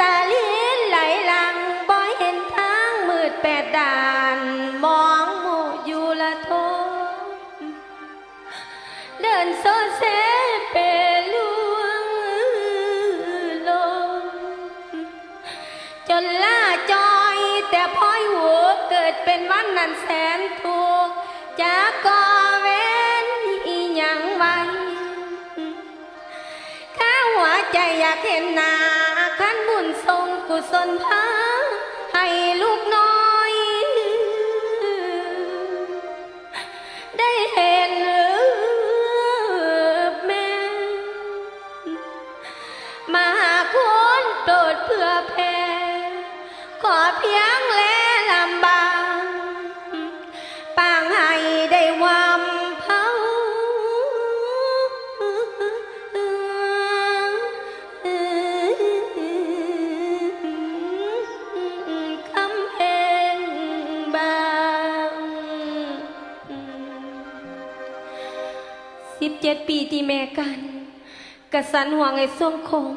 ตาลีนไหลหลังบ่เห็นทางมืดแปดด่าน มองหมู่อยู่ละทนเดินโซเซเปลวงลงจนล่าจอยแต่พ้อยหัวเกิดเป็นวันนั้นแสนทุกข์จากก่อเวนอีหยังไว้ข้าหัวใจอยากเห็นนาานบุญทรงกุศลพา ดปีที่แม่กัน กระสันห่วงไอ้ส้มคม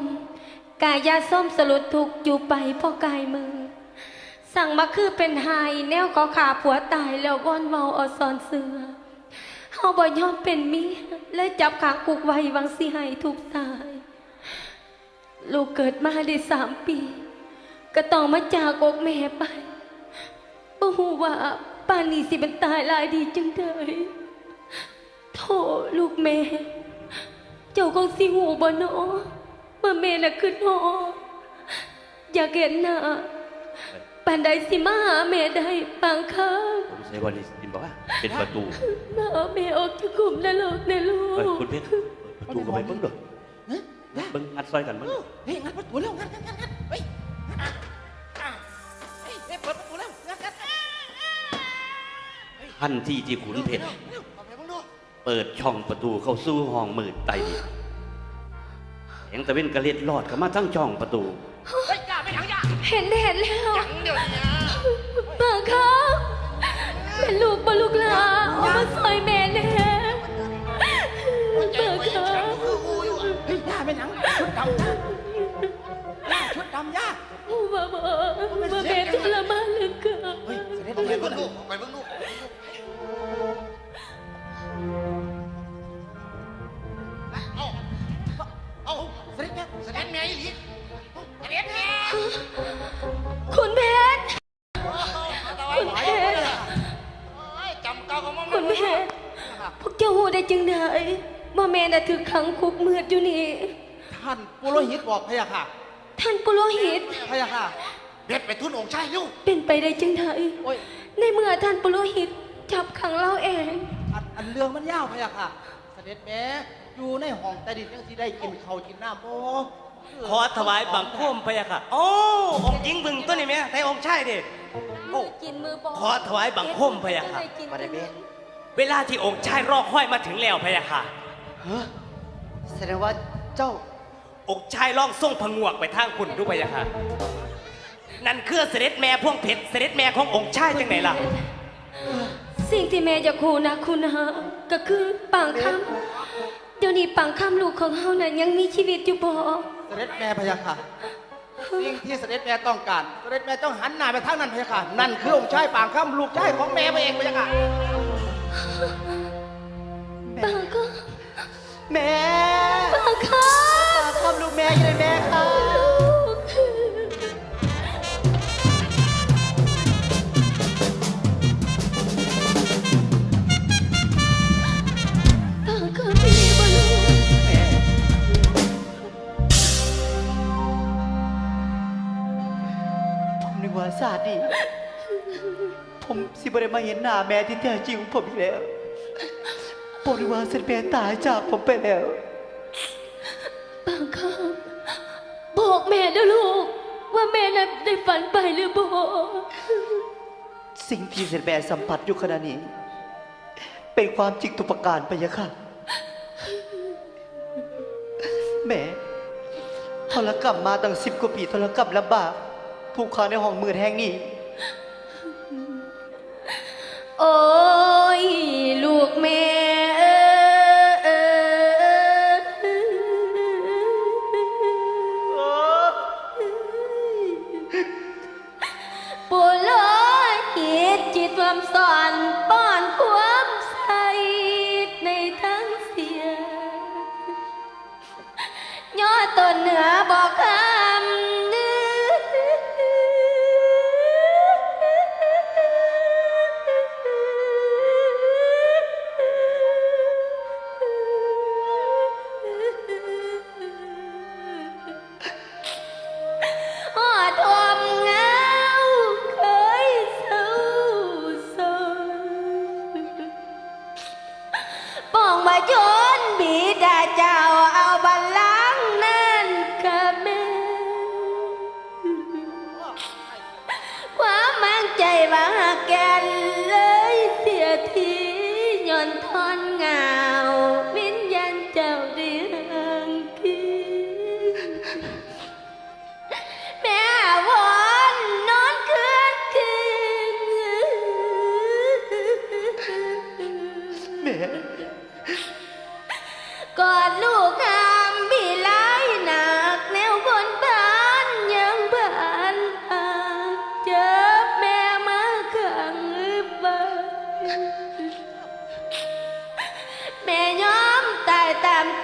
กายาส้มสลุดทุกอยู่ไปพ่อกายมือ สั่งมาคือเป็นหายแนวก็ขาผัวตายแล้วว่อนเมาเอาซอนเสือเฮาบ่ยอมเป็นมียและจับขางกุกไว้วังสิให้ทุกตาย ลูกเกิดมาได้สามปี ก็ต้องมาจากอกแม่ไปบ่ฮู้ว่าป่านนี้สิเป็นตายลายดีจังได โธ่ลูกแม่ เจ้าคงสิหูบ่เนาะว่าแม่น่ะคือน้ออยากเห็นหน้าปานใดสิมาหาแม่ได้บางครั้งผมใช้บริสินบอกว่าเป็นประตูมาเอาแม่ออกจากกลุ่มนรกนะลูเอ้ยกคุณเพชรประตูก็ไปเบิ้งเด้อเฮ้ยนะเบิ้งงัดซอยกันเบิ้งเฮ้ยงัดประตูเร็วงัดงัดงัดงัดเฮ้ยงัดอะอะเฮ้ยเฮ้ยเปิดประตูเร็วงัดงัดอะทันที่ที่ขุนเพชร เร็วเร็ว เอาไปบ้างดูเปิดช่องประตูเข้าสู่ห้องมืดใต้ดินแสงตะเว้นกระเล็ดลอดเข้ามาทั้งช่องประตู เฮ้ยอย่าไปถังอย่าเห็นเห็นแล้วถังเดี๋ยวนี้บางครั้งเป็นลูกบ่ลูกหลาเอามาซอยแม่แน่ใจบางไว้ครั้แข็งงคือกูอยู่อะเฮ้ยย่าไปหนังชุดดำย่าย่าชุดดำย่าว่าบ่ว่าแม่ทรมานเหลือเกินเฮ้ยเสด็จไปเบิ่งลูกไปเบิ่งลูก แม่อีหลีเสด็จแม่คุณเพชรคุณเพชรจำเก่าของมันคุณเพชรพวกเจ้าหูได้จึงไดว่าแม่น่ะถือขังคุกมืดอยู่นี่ ท่านปุโรหิตบอกพะยะค่ะท่านปุโรหิต พะยะค่ะ เด็ดไปทุนองค์ชายลูกเป็นไปได้จึงไดโอ้ยในเมื่อท่านปุโรหิตจับขังเราเอง อันอันเรื่องมันยาวพะยะค่ะ เสด็จแม่อยู่ในห้องใต้ดินยังสิได้กินข้าวกินน้ำบ่ ขอถวายบังคมพะยะค่ะ โอ้องค์หญิงบึงตัวนี้แม่ไทยองค์ชายเด็โอ้กินมือบอกขอถวายบังคมพะยะค่ะมาได้เบเวลาที่องค์ชายรอคอยมาถึงแล้วพะยะค่ะแสดงว่าเจ้าองค์ชายล่องส่งผงวกไปทางคุณดูพะยะค่ะนั่นคือเสด็จแม่พวงเพชรเสด็จแม่ขององค์ชายจังไหนล่ะ สิ่งที่แม่จะคูนะคุณฮะก็คือปังคำเดี๋ยวนี้ปังคำลูกของเฮานั้นยังมีชีวิตอยู่บ่ เสด็จแม่พะยะค่ะ สิ่งที่เสด็จแม่ต้องการ เสด็จแม่ต้องหันหน้าไปทางนั้นพะยะค่ะ นั่นคือองค์ชายปางค่ำลูกชายของแม่มาเองพะยะค่ะปังก็แม่ปังคปาง ผมนึกว่าศาสตร์นี่ผมสิบได้มาเห็นหน้าแม่ที่แท้จริงของผมอีกแล้วผมนึกว่าเสด็จแม่ตายจากผมไปแล้วปังคำบอกแม่นะลูก ว่าแม่น่ะได้ฝันไปหรือบ่สิ่งที่เสด็จแม่สัมผัสอยู่ขณะนี้ เป็นความจริงทุกประการไปยะค่ะ แม่ทรกรรมมาตั้งสิบกว่าปีทรกรรมลำบาก ถูกขังในห้องมืดแห่งนี้ โอ้ again.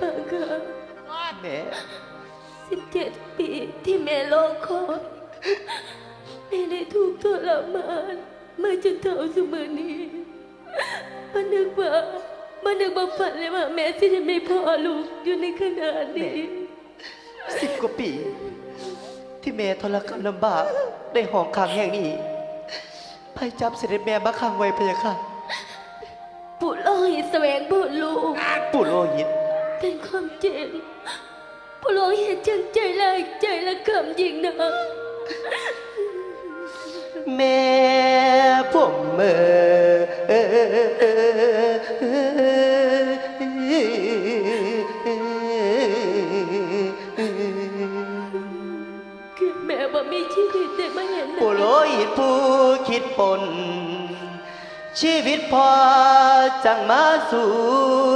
ปากกาแม่สิบเจ็ดปีที่แม่รอคอยแม่ได้ถูกทรมานมาจนเท่าสมัยนี้มันนึกว่ามันนึกว่าฝันเลยว่าแม่ที่จะไม่พอลูกอยู่ในขนาดนี้สิบกว่าปี ที่แม่ทรกรรมลำบากได้ห้องขังแห่งนี้ไพ่จับเสด็จแม่มาขังไว้พะยะค่ะ ปุโรหิตแสวงบุญลูกปู่โลหิต เป็นความจริงปุโรหิตจังใจแรงใจและคำยิงนะแม่ผมเออคือแม่ว่ามีชีวิตได้มาเห็นหน้าผู้โลหิตผู้คิดปนชีวิตพอจังมาสู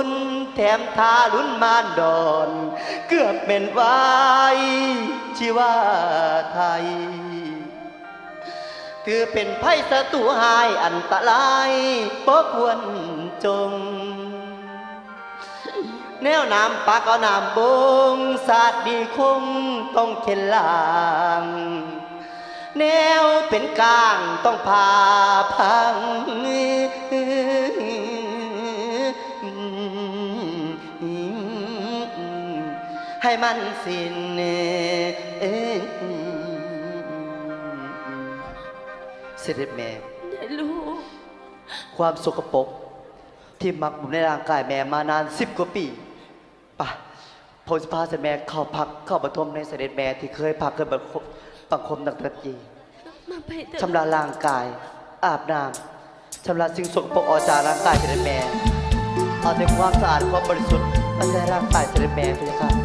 ญ แถมทาลุนมานดอน เกือบเป็นวายชีวาไทย ถือเป็นไพ่ศัตรูหายอันตรายบ่ควรจง แนวน้ำปากเอาน้ำบงสาดดีคงต้องเข็นลางแนวเป็นกลางต้องพาพัง ให้มันสิ้นเสด็จแม่ได้ลูกความสกปรกที่หมักหมมในร่างกายแม่มานานสิบกว่าปีป่ะผมจะพาเสด็จแม่เข้าพักเข้าบรรทมในเสด็จแม่ที่เคยพักเคยบังคมบังคมดังตะกีชำระร่างกาย อาบน้ำชำระสิ่งสกปรกออกจากร่างกายเสด็จแม่เอาแต่ความสะอาดความบริสุทธิ์มาใส่ร่างกายเสด็จแม่พระเจ้าค่ะ